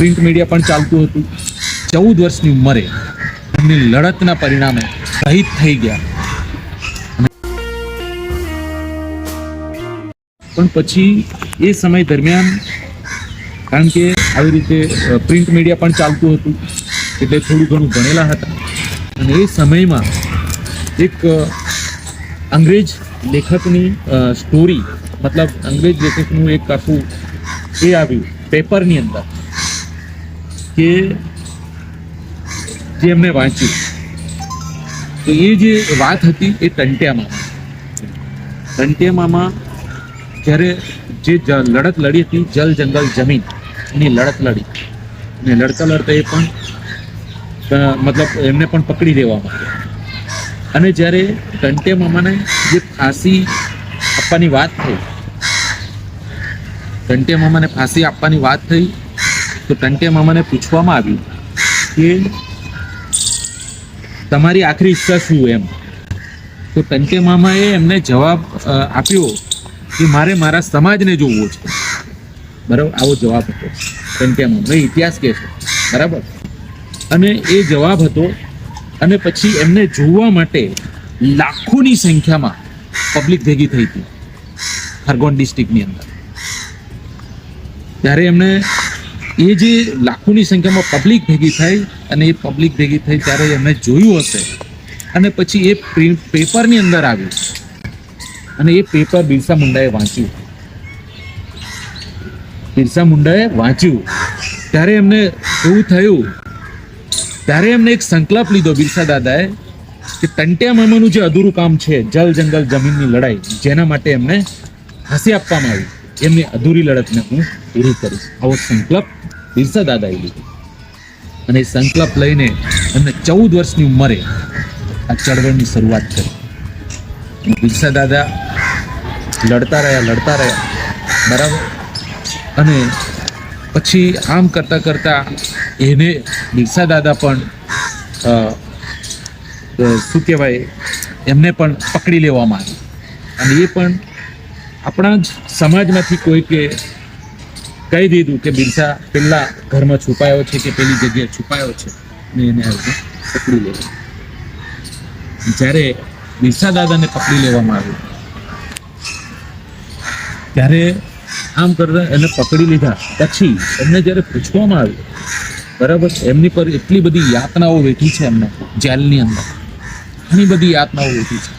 Print media પણ ચાલતું હતું. ચૌદ વર્ષની ઉંમરે એમની લડતના પરિણામે શહીદ થઈ ગયા. પણ પછી એ સમય દરમિયાન કારણ કે આવી રીતે પ્રિન્ટ મીડિયા પણ ચાલતું હતું, એટલે થોડું ઘણું ભણેલા હતા. અને એ સમયમાં એક અંગ્રેજ લેખકની સ્ટોરી મતલબ અંગ્રેજ લેખકનું એક આખું એ આવ્યું પેપરની અંદર. કે જે વાંચ્યું. તો એ જે વાત હતી એ ટંટ્યામાં ટંટ્યામાં જ્યારે જે લડત લડી હતી, જલ જંગલ જમીનની લડત લડી. અને લડતા લડતા એ પણ મતલબ એમને પણ પકડી દેવામાં આવ્યા. અને જ્યારે ટંટે મામાને જે ફાંસી આપવાની વાત થઈ ટંટે મામાને ફાંસી આપવાની વાત થઈ તો ટંટે મામાને પૂછવામાં આવ્યું કે તમારી આખરી ઈચ્છા શું એમ? તો ટંટે મામાએ એમને જવાબ આપ્યો કે મારે મારા સમાજને જોવો છે. બરાબર? આવો જવાબ હતો. ટંટે મામા ઇતિહાસ કહે છે. બરાબર? અને એ જવાબ હતો, અને પછી એમને જોવા માટે લાખોની સંખ્યામાં પબ્લિક ભેગી થઈ હતી. ખરગોન ડિસ્ટ્રિક્ટની અંદર. ત્યારે એમને એ જે લાખોની સંખ્યામાં પબ્લિક ભેગી થઈ અને એ પબ્લિક ભેગી થઈ ત્યારે એમને જોયું હશે. અને પછી એ પેપરની અંદર આવ્યું. અને એ પેપર બિરસા મુંડાએ વાંચ્યું. બિરસા મુંડાએ વાંચ્યું. ત્યારે એમને એવું થયું. ત્યારે એમને એક સંકલ્પ લીધો બિરસા દાદાએ કે તંટ્યા મામાનું જે અધૂરું કામ છે, જલ જંગલ જમીનની લડાઈ, જેના માટે એમને હસી આપવામાં આવી. એમની અધૂરી લડતને હું પૂરી કરીશ. આવો સંકલ્પ બિરસા દાદાએ લીધો. અને સંકલ્પ લઈને એમને ચૌદ વર્ષની ઉંમરે આ ચળવળની શરૂઆત કરી. બિરસા દાદા લડતા રહ્યા લડતા રહ્યા. બરાબર? અને પછી આમ કરતાં કરતાં એને બિરસા દાદા પણ શું કહેવાય? એમને પણ પકડી લેવામાં આવી. અને એ પણ આપણા જ સમાજમાંથી કોઈકે કહી દીધું કે બિરસા, પેલા ઘરમાં છુપાયો છે કે પેલી જગ્યાએ છુપાયો છે? ને એને આવીને પકડી લેવું. જ્યારે બિરસા દાદાને પકડી લેવામાં આવ્યું, ત્યારે આમ કરતા એને પકડી લીધા. પછી એમને જ્યારે પૂછવામાં આવ્યું, બરાબર, એમની પર એટલી બધી યાતનાઓ વેઠી છે એમને, જેલની અંદર. ઘણી બધી યાતનાઓ વેઠી છે.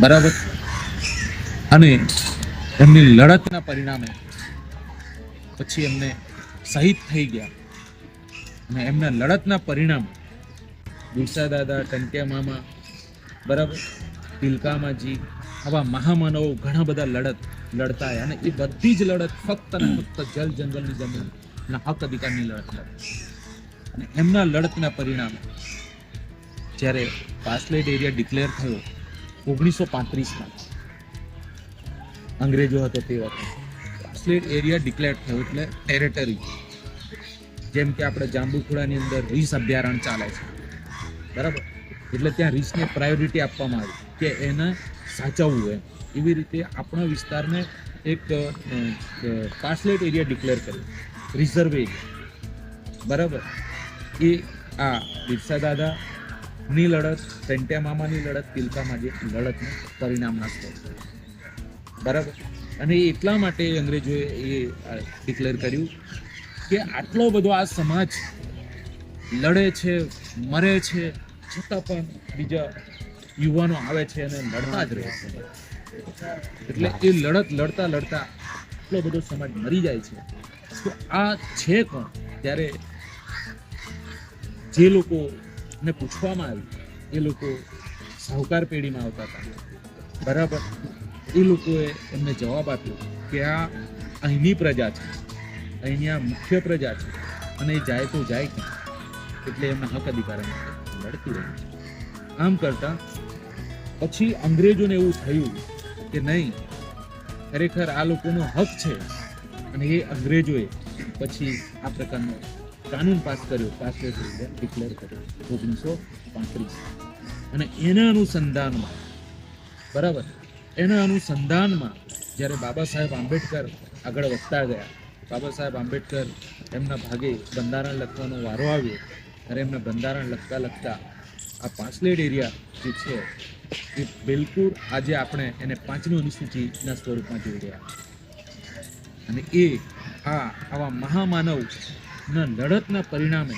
બરાબર? અને એમની લડતના પરિણામે પછી એમને શહીદ થઈ ગયા. અને એમના લડતના પરિણામે બિરસા દાદા, ટંટ્યા મામા, બરાબર તિલકામાજી આવા મહામાનવો ઘણા બધા લડત લડતા અને એ બધી જ લડત ફક્ત અને ફક્ત જલ જંગલની જમીનના હક અધિકારની લડત લડી. અને એમના લડતના પરિણામે જ્યારે પાસલેટ એરિયા ડિક્લેર થયો ઓગણીસો પાંત્રીસમાં અંગ્રેજો હતો તે વખતે. પાસલેટ એરિયા ડિક્લેર થયો એટલે ટેરેટરી જેમ કે આપણે જાંબુખોડાની અંદર રીસ અભયારણ્ય ચાલે છે. બરાબર? એટલે ત્યાં રીસને પ્રાયોરિટી આપવામાં આવી કે એને સાચવવું એમ. એવી રીતે આપણા વિસ્તારને એક પાસલેટ એરિયા ડિક્લેર કર્યો. રિઝર્વ એરિયા બરાબર? એ આ બિરસા દાદાની લડત સેન્ટ્યા મામાની લડત તિલકામાં જે લડતનું પરિણામના સ્વરૂપ બરાબર. અને એટલા માટે અંગ્રેજોએ એ ડિક્લેર કર્યું કે આટલો બધો આ સમાજ લડે છે, મરે છે, છતાં પણ બીજા યુવાનો આવે છે અને લડતા જ રહે છે. એટલે એ લડત લડતા લડતા આટલો બધો સમાજ મરી જાય છે. તો આ છે કોણ? ત્યારે જે લોકોને પૂછવામાં આવ્યું, એ લોકો સાહુકાર પેઢીમાં આવતા હતા. બરાબર? એ લોકોએ એમને જવાબ આપ્યો કે આ અહીંની પ્રજા છે. અહીંની આ મુખ્ય પ્રજા છે. અને એ જાય તો જાય ક્યાં? એટલે એમના હક અધિકાર લડતી રહી આમ કરતા પછી અંગ્રેજોને એવું થયું કે નહીં, ખરેખર આ લોકોનો હક છે. અને એ અંગ્રેજોએ પછી આ પ્રકારનો કાનૂન પાસ કર્યો. પાસ ડિક્લેર કર્યો. ઓગણીસો પાંત્રીસ. અને એના અનુસંધાનમાં બરાબર એના અનુસંધાનમાં જ્યારે બાબા સાહેબ આંબેડકર આગળ વધતા ગયા, બાબા સાહેબ આંબેડકર એમના ભાગે બંધારણ લખવાનો વારો આવ્યો, ત્યારે એમને બંધારણ લખતા લખતા આ પાંચલેડ એરિયા જે છે, એ બિલકુલ આજે આપણે એને પાંચમી અનુસૂચિના સ્વરૂપમાં જોઈ રહ્યા અને એ આ આવા મહામાનવના લડતના પરિણામે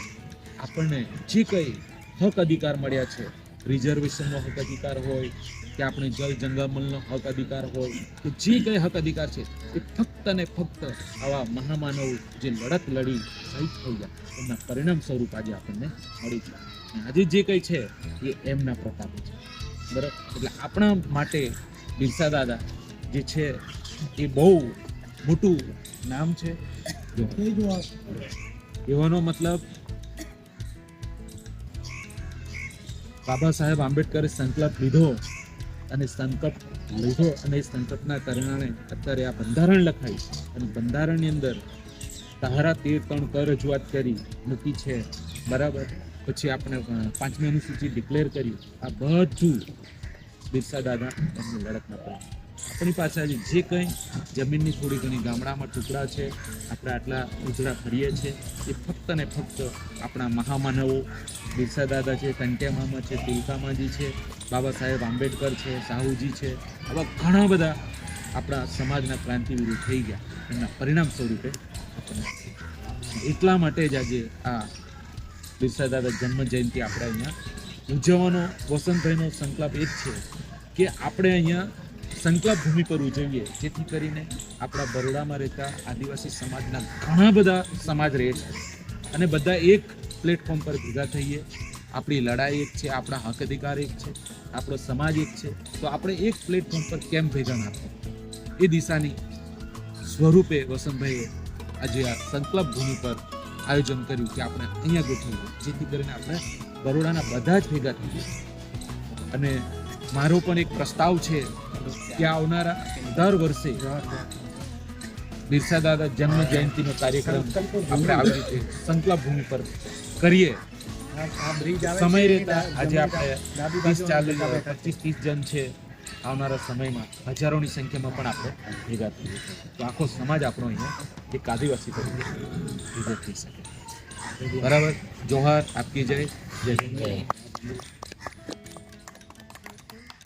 આપણને જે કંઈ હક અધિકાર મળ્યા છે, રિઝર્વેશનનો હક અધિકાર હોય કે આપણે જલ જંગમલનો હક અધિકાર હોય, કે જે કંઈ હક અધિકાર છે, એ ફક્ત ને ફક્ત આવા મહામાનવ જે લડત લડી, શહીદ થઈ ગયા, એમના પરિણામ સ્વરૂપ આજે આપણને મળી ગયા. અને આજે જે કંઈ છે, એ એમના પ્રતાપે છે. બરાબર? એટલે આપણા માટે બિરસા દાદા જે છે, એ બહુ મોટું નામ છે. એવાનો મતલબ બાબા સાહેબ આંબેડકરે સંકલ્પ લીધો અને સંકટ લીધો અને એ સંકટના કારણે અત્યારે આ બંધારણ લખાય અને બંધારણની અંદર તારા તેર ત્રણ કર રજૂઆત કરી મૂકી છે. બરાબર? પછી આપણે પાંચમી અનુસૂચિ ડિક્લેર કરી. આ બધું બિરસા દાદા એમની લડતના પરિણામ આપણી પાસે આજે જે કંઈ જમીનની થોડી ઘણી ગામડામાં ટુકડા છે, આપણે આટલા ઉજળા ફરીએ છીએ, એ ફક્ત ને ફક્ત આપણા મહામાનવો બિરસા દાદા છે, કંટ્યા મામા છે તિલકામાજી છે, બાબા સાહેબ આંબેડકર છે સાહુજી છે, આવા ઘણા બધા આપણા સમાજના ક્રાંતિવીરો થઈ ગયા. એમના પરિણામ સ્વરૂપે એટલા માટે જ આજે આ બિરસા દાદા જન્મ જયંતિ આપણે અહીંયા ઉજવવાનો, વસંતભાઈનો સંકલ્પ એ જ છે કે આપણે અહીંયા સંકલ્પ ભૂમિ પર ઉજવીએ. જેથી કરીને આપણા બરોડામાં રહેતા આદિવાસી સમાજના ઘણા બધા સમાજ રહે છે. અને બધા એક પ્લેટફોર્મ પર ભેગા થઈએ. આપણી લડાઈ એક છે, આપણા હક અધિકાર એક છે, આપણો સમાજ એક છે. તો આપણે એક પ્લેટફોર્મ પર કેમ ભેગા ના એ દિશાની સ્વરૂપે વસંતભાઈએ આજે આ સંકલ્પ ભૂમિ પર આયોજન કર્યું કે આપણે અહીંયા ગોઠવીએ. જેથી કરીને આપણે બરોડાના બધા જ ભેગા થઈએ. અને મારો પણ એક પ્રસ્તાવ છે કે આવનારા દર વર્ષે બિરસા દાદા જન્મ જયંતિનો કાર્યક્રમ આપણે આવી રીતે સંકલ્પ ભૂમિ પર કરીએ. સમય રહેતા આજે આપણે ત્રીસ ચાલીસ, પચીસ, ત્રીસ જણ છે આવનારા સમયમાં. હજારોની સંખ્યામાં પણ આપણે ભેગા થઈએ. તો આખો સમાજ આપણો અહીંયા એક આદિવાસી તરીકે ભેગો થઈ શકે. બરાબર? જોહાર, આપકી જય. જય